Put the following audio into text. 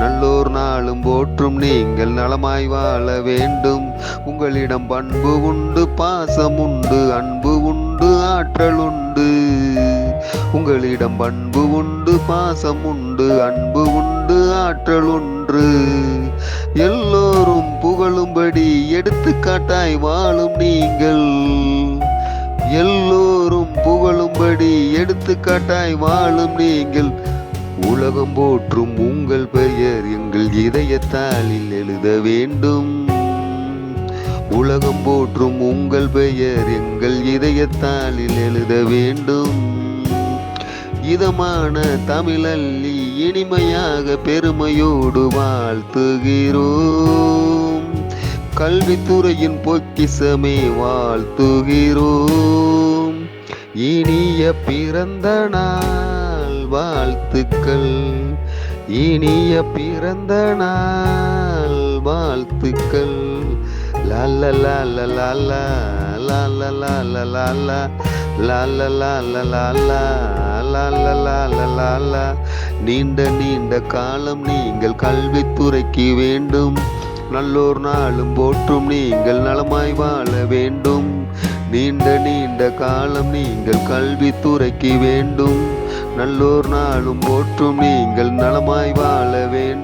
நல்லோர் நாளும் போற்றும் நீங்கள் நலமாய் வாழ வேண்டும். உங்களிடம் பண்பு உண்டு பாசம் உண்டு அன்பு உண்டு ஆற்றல் உண்டு. உங்களிடம் பண்பு உண்டு பாசம் உண்டு அன்பு உண்டு ஆற்றல் ஒன்று எல்லோரும் புகழும்படி எடுத்துக்காட்டாய் வாழும் நீங்கள். எல்லோரும் புகழும்படி எடுத்துக்காட்டாய் வாழும் நீங்கள். உலகம் போற்றும் உங்கள் பெயர் எங்கள் இதயத்தாளில் எழுத வேண்டும். உலகம் போற்றும் உங்கள் பெயர் எங்கள் இதயத்தாளில் எழுத வேண்டும். இதமான தமிழல்லி இனிமையாக பெருமையோடு வாழ்த்துகிறோம். கல்வித்துறையின் பொக்கிசமே வாழ்த்துகிறோம். இனிய பிறந்த நாள். வாழ்த்துக்கள் இனிய பிறந்த நாள் வாழ்த்துக்கள் லால லால லால லால லா லால லால லா லால லால லா நீண்ட நீண்ட காலம் நீங்கள் கல்வித்துறைக்கு வேண்டும் நல்லோர் நாளும் போற்றும் நீங்கள் நலமாய் வாழ வேண்டும் நீண்ட நீண்ட காலம் நீங்கள் கல்வித்துறைக்கு வேண்டும் நல்லோர் நாளும் போற்றும் நீங்கள் நலமாய் வாழ வேண்டும். வாழ வேண்டும்